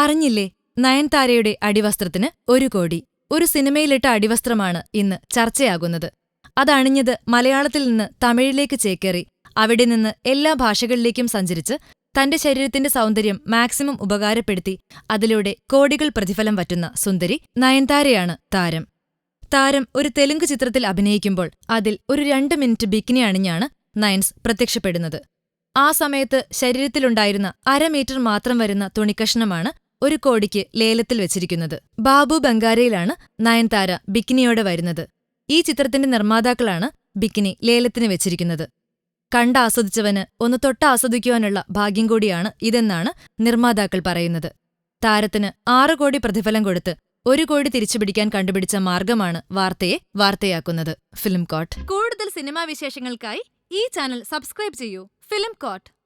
അറിഞ്ഞില്ലേ? നയൻതാരയുടെ അടിവസ്ത്രത്തിന് ഒരു കോടി. ഒരു സിനിമയിലിട്ട അടിവസ്ത്രമാണ് ഇന്ന് ചർച്ചയാകുന്നത്. അതണിഞ്ഞത് മലയാളത്തിൽ നിന്ന് തമിഴിലേക്ക് ചേക്കേറി. അവിടെ നിന്ന് എല്ലാ ഭാഷകളിലേക്കും സഞ്ചരിച്ച് തന്റെ ശരീരത്തിന്റെ സൗന്ദര്യം മാക്സിമം ഉപകാരപ്പെടുത്തി അതിലൂടെ കോടികൾ പ്രതിഫലം പറ്റുന്ന സുന്ദരി നയൻതാരയാണ് താരം. താരം ഒരു തെലുങ്ക് ചിത്രത്തിൽ അഭിനയിക്കുമ്പോൾ അതിൽ ഒരു രണ്ട് മിനിറ്റ് ബിക്കിനി അണിഞ്ഞാണ് നയൻസ് പ്രത്യക്ഷപ്പെടുന്നത്. ആ സമയത്ത് ശരീരത്തിലുണ്ടായിരുന്ന അരമീറ്റർ മാത്രം വരുന്ന തുണിക്കഷ്ണമാണ് ഒരു കോടിക്ക് ലേലത്തിൽ വെച്ചിരിക്കുന്നത്. ബാബു ബംഗാരയിലാണ് നയൻതാര ബിക്കിനിയോടെ വരുന്നത്. ഈ ചിത്രത്തിന്റെ നിർമ്മാതാക്കളാണ് ബിക്കിനി ലേലത്തിന് വെച്ചിരിക്കുന്നത്. കണ്ടാസ്വദിച്ചവന് ഒന്ന് തൊട്ടാസ്വദിക്കുവാനുള്ള ഭാഗ്യം കൂടിയാണ് ഇതെന്നാണ് നിർമ്മാതാക്കൾ പറയുന്നത്. താരത്തിന് ആറ് കോടി പ്രതിഫലം കൊടുത്ത് ഒരു കോടി തിരിച്ചുപിടിക്കാൻ കണ്ടുപിടിച്ച മാർഗമാണ് വാർത്തയെ വാർത്തയാക്കുന്നത്. Film coat. കൂടുതൽ സിനിമാ വിശേഷങ്ങൾക്കായി ഈ ചാനൽ സബ്സ്ക്രൈബ് ചെയ്യൂ. Film coat.